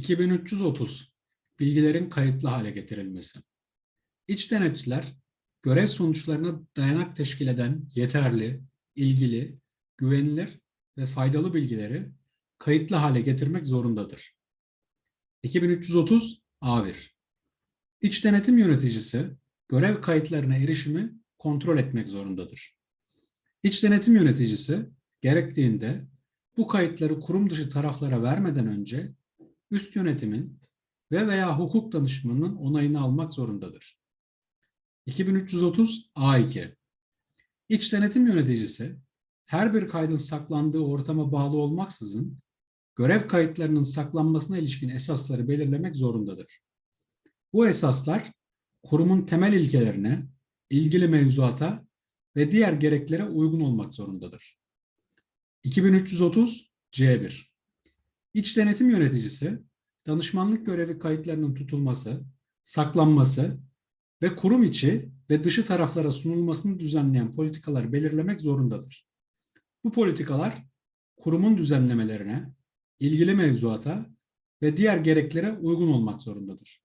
2330 bilgilerin kayıtlı hale getirilmesi. İç denetçiler görev sonuçlarına dayanak teşkil eden yeterli, ilgili, güvenilir ve faydalı bilgileri kayıtlı hale getirmek zorundadır. 2330 A1 İç denetim yöneticisi görev kayıtlarına erişimi kontrol etmek zorundadır. İç denetim yöneticisi gerektiğinde bu kayıtları kurum dışı taraflara vermeden önce üst yönetimin ve veya hukuk danışmanının onayını almak zorundadır. 2330 A2 İç denetim yöneticisi her bir kaydın saklandığı ortama bağlı olmaksızın görev kayıtlarının saklanmasına ilişkin esasları belirlemek zorundadır. Bu esaslar kurumun temel ilkelerine, ilgili mevzuata ve diğer gereklere uygun olmak zorundadır. 2330 C1 İç denetim yöneticisi, danışmanlık görevi kayıtlarının tutulması, saklanması ve kurum içi ve dışı taraflara sunulmasını düzenleyen politikaları belirlemek zorundadır. Bu politikalar kurumun düzenlemelerine, ilgili mevzuata ve diğer gereklere uygun olmak zorundadır.